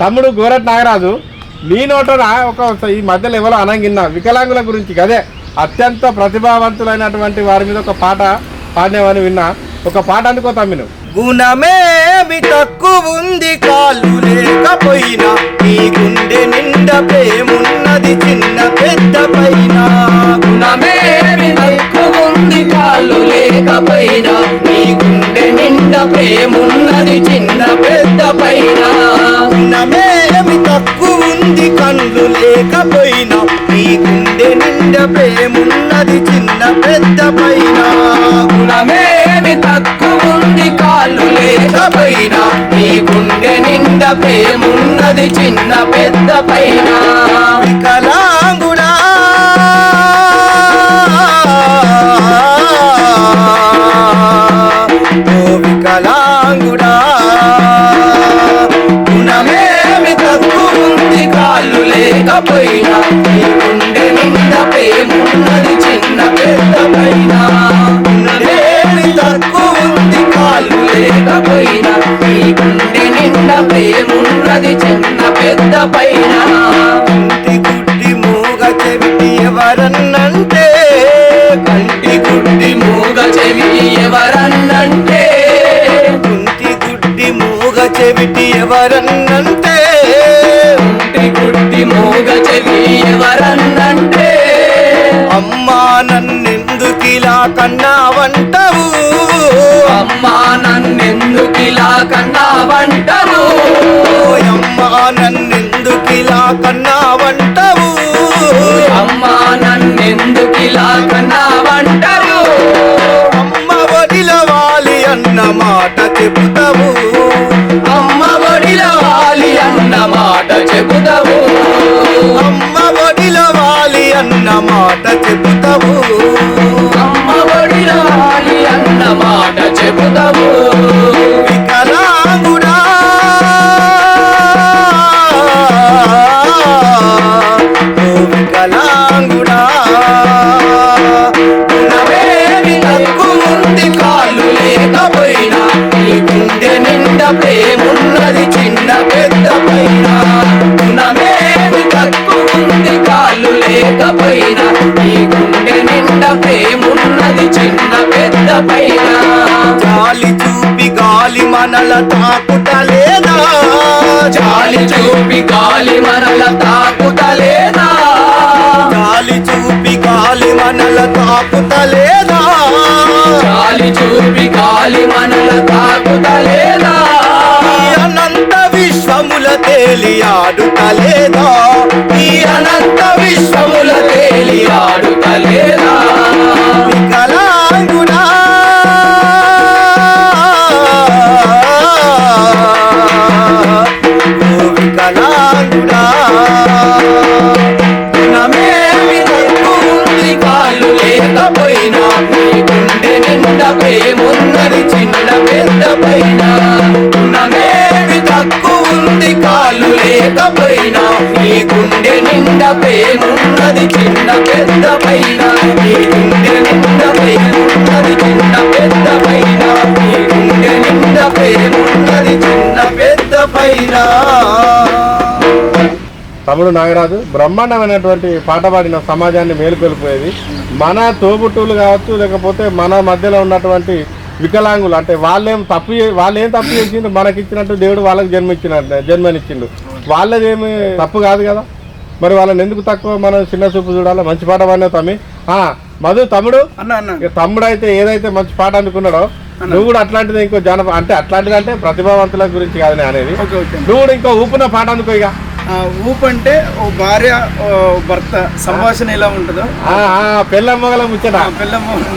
తమ్ముడు గోరట్ నాగరాజు నీ నోటన ఒక ఈ మధ్యలో ఎవరో అనంగిన్న వికలాంగుల గురించి అదే అత్యంత ప్రతిభావంతులైనటువంటి వారి మీద ఒక పాట పాడినవని విన్నా. ఒక పాట అందుకో తమ్మిను. గుణమేమి తక్కువ ఉంది కాళ్ళు లేకపోయినా నీ గుండె నిండా ప్రేమున్నది చిన్న పెద్ద పైన. గుణమేమి తక్కువుంది కాళ్ళు లేకపోయినా నీ నిండా ప్రేమున్నది చిన్న పెద్ద పైన. గుణమేమి తక్కువ ఉంది కళ్ళు లేకపోయినా నీ గుండె నిండా ప్రేమున్నది చిన్న పెద్ద పైన. గుణమేమి తక్కువుంది కాళ్ళు లేకపోయినా నీ గుండె నిండా ప్రేమున్నది చిన్న పెద్ద పైన. వికలాంగుడా లేకపోయినా నీ గుండె నిండా ప్రేమున్నది చిన్న పెద్ద పైన. గుణమేమి తక్కువుంది కాళ్ళు లేకపోయినా నీ గుండె నిండా ప్రేమున్నది చిన్న పెద్ద పైన. కంటి గుడ్డి మూగ చెవిటి ఎవరన్నంటే కంటి గుడ్డి మూగ చెవి ఎవరన్నంటే. కుంటి గుడ్డి మూగ చెవిటి ఎవరన్నంటే కంటి గుడ్డి మూగ చెవి ఎవరన్నంటే? అమ్మా నన్నెందుకిలా కన్నావంటావు? అమ్మా నన్నెందుకిలా కన్నావంటారు అమ్మా నన్నెందుకిలా కన్నావంటావు? అమ్మా నన్నెందుకిలా కన్నావంటారు? మాట చెబుతావు. అమ్మ ఒడిలో వాలి అన్న మాట చెబుతావు. అమ్మ వడిలవాలి అన్న మాట చెబుతావు. అమ్మ ఒడిలో వాలి అన్న మాట చెబుతావు. నిండా ప్రేమున్నది చిన్న పెద్ద పైన. గుణమేమి తక్కువుంది కాళ్ళు లేకపోయినా. నీ గుండె నిండా ప్రేమున్నది చిన్న పెద్ద పైన. జాలి చూపి గాలి మనల తాకుటలేదా జాలి చూపి గాలి మనల తాకుతలేదా గాలి చూపి గాలి మనల తాకుతలేదా? గాలి చూపి గాలి మనల తాకుతలేదా? అనంత విశ్వముల తేలియాడుతలేదా ఈ అనంత విశ్వముల తేలి ఆడుతలేదా? నిండా చిన్న పెద్ద పైన? గుణమేమి తక్కువుంది కాళ్ళు లేకపోయినా. నీ గుండె నిండా ప్రేమున్నది చిన్న పెద్ద పైన. నీ గుండె నిండా ప్రేమున్నది చిన్న పెద్ద పైన. నీ గుండె నిండా ప్రేమున్నది చిన్న పెద్ద పైన. తమ్ముడు నాగరాజు బ్రహ్మాండమైనటువంటి పాట పాడిన సమాజాన్ని మేలుకొల్పోయేది. మన తోబుట్టువులు కావచ్చు లేకపోతే మన మధ్యలో ఉన్నటువంటి వికలాంగులు అంటే వాళ్ళేం తప్పు వాళ్ళు ఏం తప్పు చేసిండు మనకి ఇచ్చినట్టు దేవుడు వాళ్ళకి జన్మించినట్టు జన్మనిచ్చిండు. వాళ్ళదేమి తప్పు కాదు కదా? మరి వాళ్ళని ఎందుకు తక్కువ మనం చిన్న చూపు చూడాలి? మంచి పాట పాడినావు తమ్మి. ఆ, మధు తమ్ముడు? తమ్ముడు అయితే ఏదైతే మంచి పాట అనుకున్నాడో నువ్వు కూడా అట్లాంటిది ఇంకో జానప అంటే అట్లాంటిది అంటే ప్రతిభావంతుల గురించి కాదు నేను అనేది. నువ్వు కూడా ఇంకో ఊపున పాట అనుకో ఇక. ఊపు అంటే ఓ భార్య ఓ భర్త సంభాషణ ఎలా ఉంటుందో? ఆ, ఆ, పెళ్ళం మొగల ముచ్చట.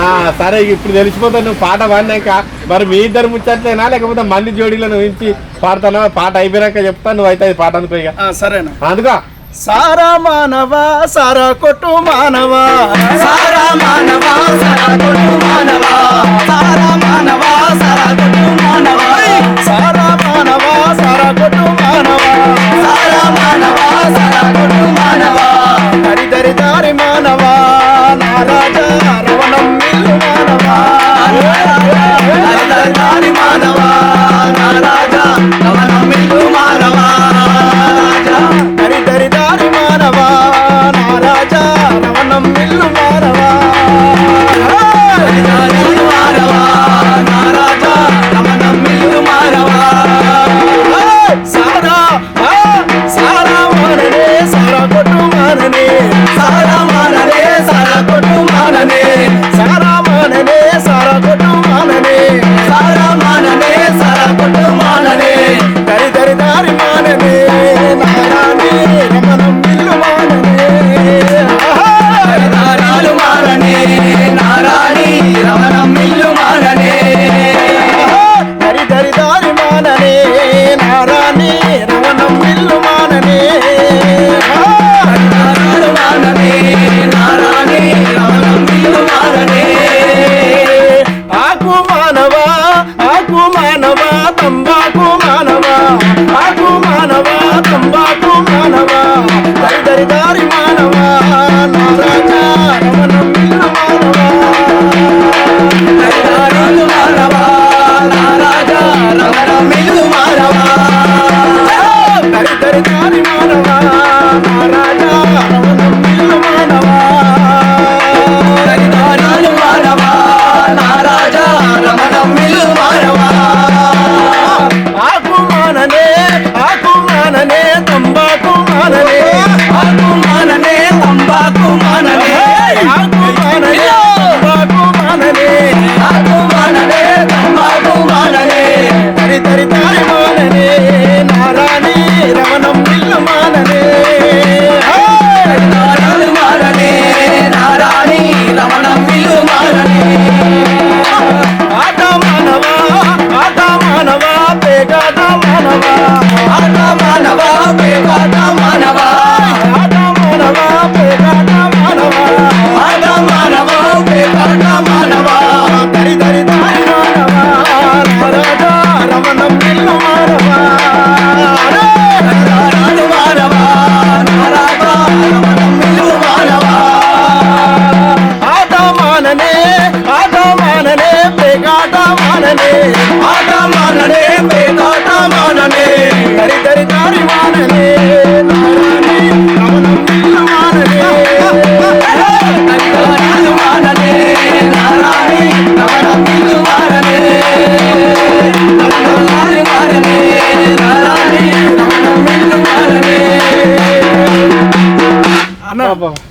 ఆ, సరే ఇప్పుడు తెలిసిపోతా నువ్వు పాట పాడినాక మరి మీ ఇద్దరు ముచ్చట్లేనా? లేకపోతే మంది జోడీలను ఉంచి పాడతానా? పాట అయిపోయాక చెప్తా నువ్వు అయితే పాట అనుకో ఇక. సరేనా? అందుకో. సారా మానవా సారా కొట్టు మానవా? సారా మానవా సారా కొట్టు మానవా? సారా మానవా Cầu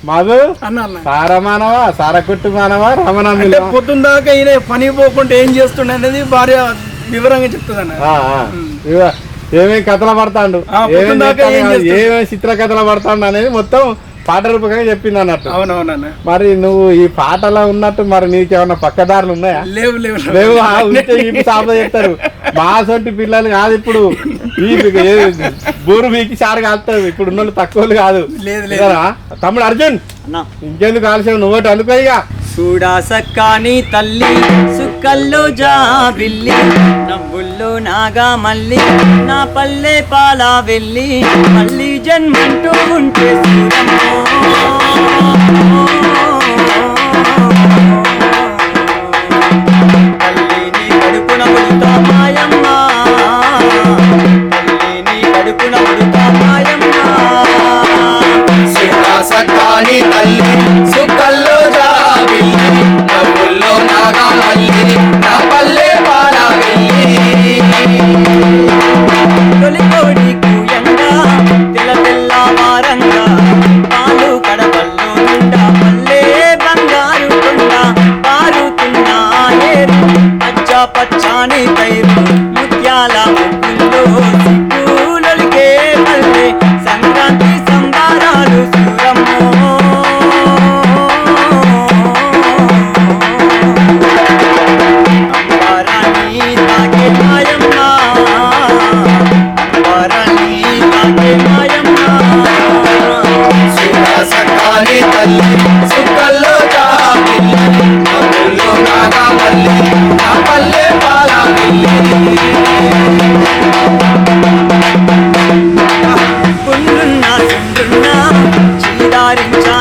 మాధు సారమానవ సారకుట్టు మానవ రమణ పొద్దున్న దాకా ఈయన పని పోకుండా ఏం చేస్తుండే అనేది భార్య వివరంగా చెప్తుందన్న. ఏమేమి కథలు పడతాడు? ఏమేమి చిత్ర కథలు పడతాడు అనేది మొత్తం పాట రూపకంగా చెప్పింది అన్నట్టు. అవునవునా మరి నువ్వు ఈ పాటలో ఉన్నట్టు మరి నీకేమన్నా పక్కదారులు ఉన్నాయా? లేవు లేవు లేవు. ఉంటే చెప్తారు. మా సొంటి పిల్లలు కాదు ఇప్పుడు. బూరు మీకు సారు కాలుతారు. ఇప్పుడు ఉన్న తక్కువలు కాదు. లేదు తమ్ముడు అర్జున్ ఇంకెందుకు కాల్సావు నువ్వు అనుకో ఇక. చూడా సక్కాని తల్లి సుక్కల్లో జాబిల్లి నవ్వుల్లో నాగా మళ్ళీ నా పల్లె పాలా వెళ్ళి మళ్ళీ జన్మంటూ ఉంటే తల్లిని time.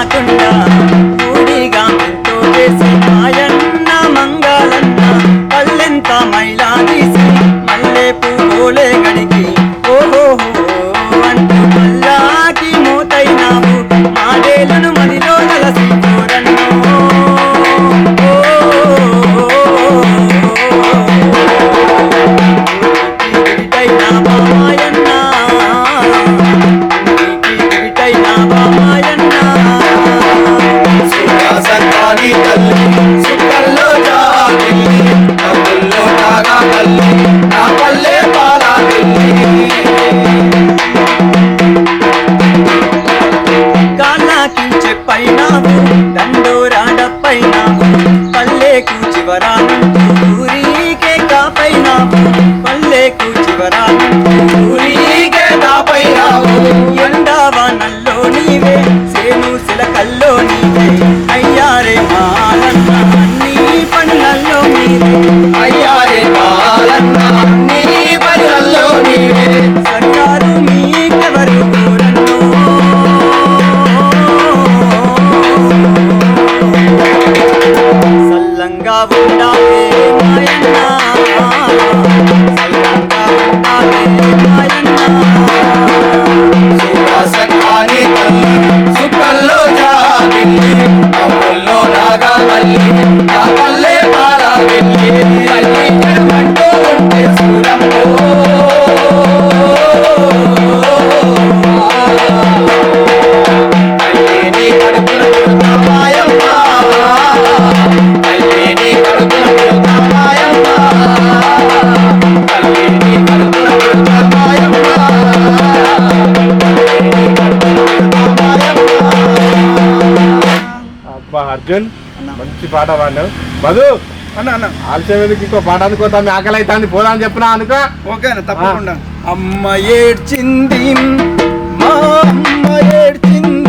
పాట పాడు మధు! అన్న అన్న. ఆలస్యం ఎందుకు? ఇంకో పాట అనుకో అనుకోతాం ఆకలి అవుతాను పోదా అని చెప్పినా అనుకో. ఓకే అన్న తప్పకుండా. అమ్మ ఏడ్చింది మా అమ్మ ఏడ్చింది.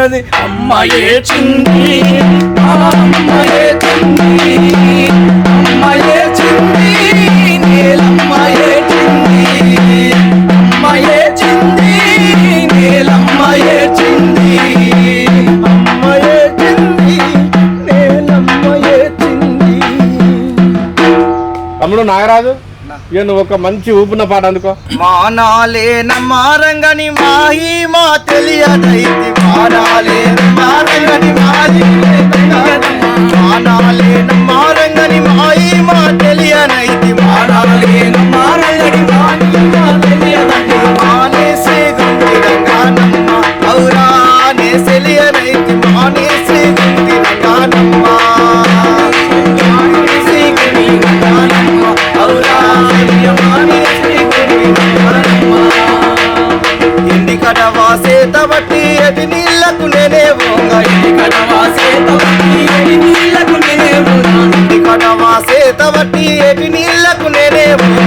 ఉన్నది అమ్మాయే చింది. అమ్మాయే చింది. అమ్మాయే చింది. నేలమ్మాయే చింది. అమ్మాయే చింది. నేలమ్మాయే చింది. అమ్మాయే చింది. నేలమ్మాయే చింది. నాగరాజు? నేను ఒక మంచి ఊపిన పాట అనుకో మానాలేనమ్మారంగని మాహి మా తెలియదైతి మానాలేనమ్మారంగని మాహి మానాలేనమ్మారంగని మాహి మా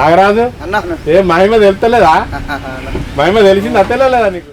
నాగరాజు? ఏ మహిమ తెలుతలేదా మహిమ తెలిసింది? అత్తలేదా నీకు?